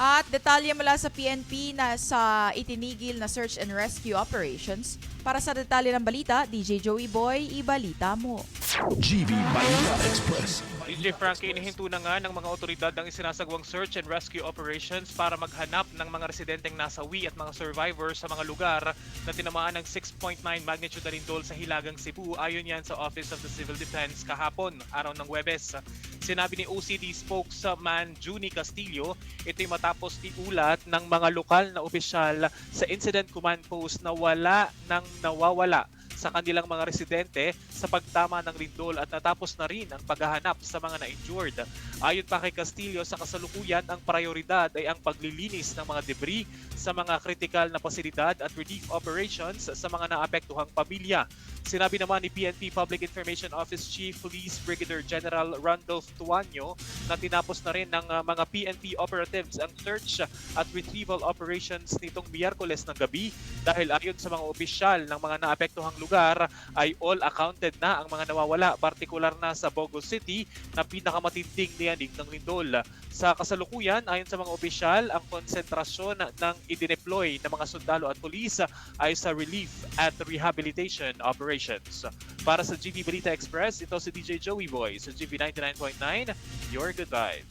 At detalye mula sa PNP na sa itinigil na search and rescue operations. Para sa detalye ng balita, DJ Joey Boy, ibalita mo. GB Balita Express. DJ Frankie, inihinto na nga ng mga otoridad ang isinasagawang search and rescue operations para maghanap ng mga residenteng nasawi at mga survivors sa mga lugar na tinamaan ng 6.9 magnitude na lindol sa Hilagang Cebu ayon yan sa Office of the Civil Defense kahapon, araw ng Webes. Sinabi ni OCD spokesman Juni Castillo, ito'y matapos iulat ng mga lokal na opisyal sa Incident Command Post na wala nang nawawala sa kanilang mga residente sa pagtama ng lindol at natapos na rin ang paghahanap sa mga na-injured. Ayon pa kay Castillo, sa kasalukuyan ang prioridad ay ang paglilinis ng mga debris sa mga kritikal na pasilidad at relief operations sa mga naapektuhang pamilya. Sinabi naman ni PNP Public Information Office Chief Police Brigadier General Randolph Tuanyo na tinapos na rin ng uh, mga PNP operatives ang search at retrieval operations nitong Miyerkules ng gabi dahil ayon sa mga opisyal ng mga naapektuhang lugar ay all accounted na ang mga nawawala, partikular na sa Bogo City na pinakamatinding niyanig ng lindol. Sa kasalukuyan, ayon sa mga opisyal, ang konsentrasyon ng idineploy ng mga sundalo at pulis ay sa relief at rehabilitation operations. Para sa GB Balita Express, ito si DJ Joey Boy sa GB 99.9, Your Good Vibe.